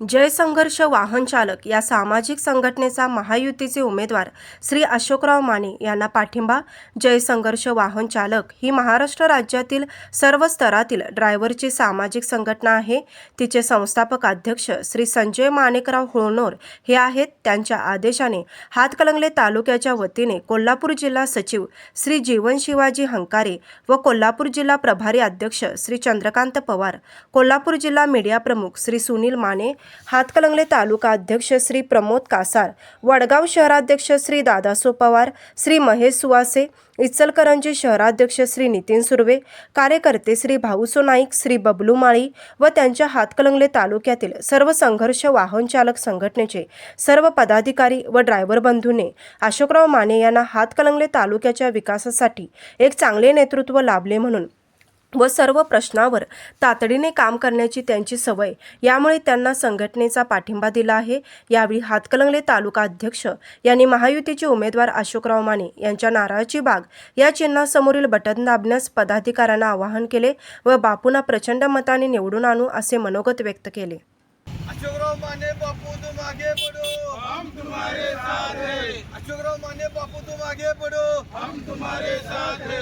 जय संघर्ष वाहन चालक या सामाजिक संघटनेचा महायुतीचे उमेदवार श्री अशोकराव माने यांना पाठिंबा जय संघर्ष वाहन चालक ही महाराष्ट्र राज्यातील सर्व स्तरातील ड्रायव्हरची सामाजिक संघटना आहे. तिचे संस्थापक अध्यक्ष श्री संजय माणेकराव होळनोर हे आहेत. त्यांच्या आदेशाने हातकलंगले तालुक्याच्या वतीने कोल्हापूर जिल्हा सचिव श्री जीवन शिवाजी हंकारे व कोल्हापूर जिल्हा प्रभारी अध्यक्ष श्री चंद्रकांत पवार कोल्हापूर जिल्हा मीडिया प्रमुख श्री सुनील माने हातकलंगले तालुका अध्यक्ष श्री प्रमोद कासार वडगाव शहराध्यक्ष श्री दादासो पवार श्री महेश सुवासे इचलकरंजी शहराध्यक्ष श्री नितीन सुर्वे कार्यकर्ते श्री भाऊसो नाईक श्री बबलू माळी व त्यांच्या हातकलंगले तालुक्यातील सर्व संघर्ष वाहन चालक संघटनेचे सर्व पदाधिकारी व ड्रायव्हर बंधूने अशोकराव माने यांना हातकलंगले तालुक्याच्या विकासासाठी एक चांगले नेतृत्व लाभले म्हणून व सर्व प्रश्नावर तातडीने काम करण्याची त्यांची सवय. यामुळे त्यांना संघटनेचा पाठिंबा दिला आहे. यावेळी हातकलंगले तालुका अध्यक्ष यांनी महायुतीचे उमेदवार अशोकराव माने यांच्या नारळाची बाग या चिन्हासमोरील बटन दाबण्यास पदाधिकाऱ्यांना आवाहन केले व बापूंना प्रचंड मताने निवडून आणू असे मनोगत व्यक्त केले. अशोकराव माने बापू तुम आगे बढ़ो हम तुम्हारे साथ हैं. अशोकराव माने बापू तुम आगे बढ़ो हम तुम्हारे साथ हैं.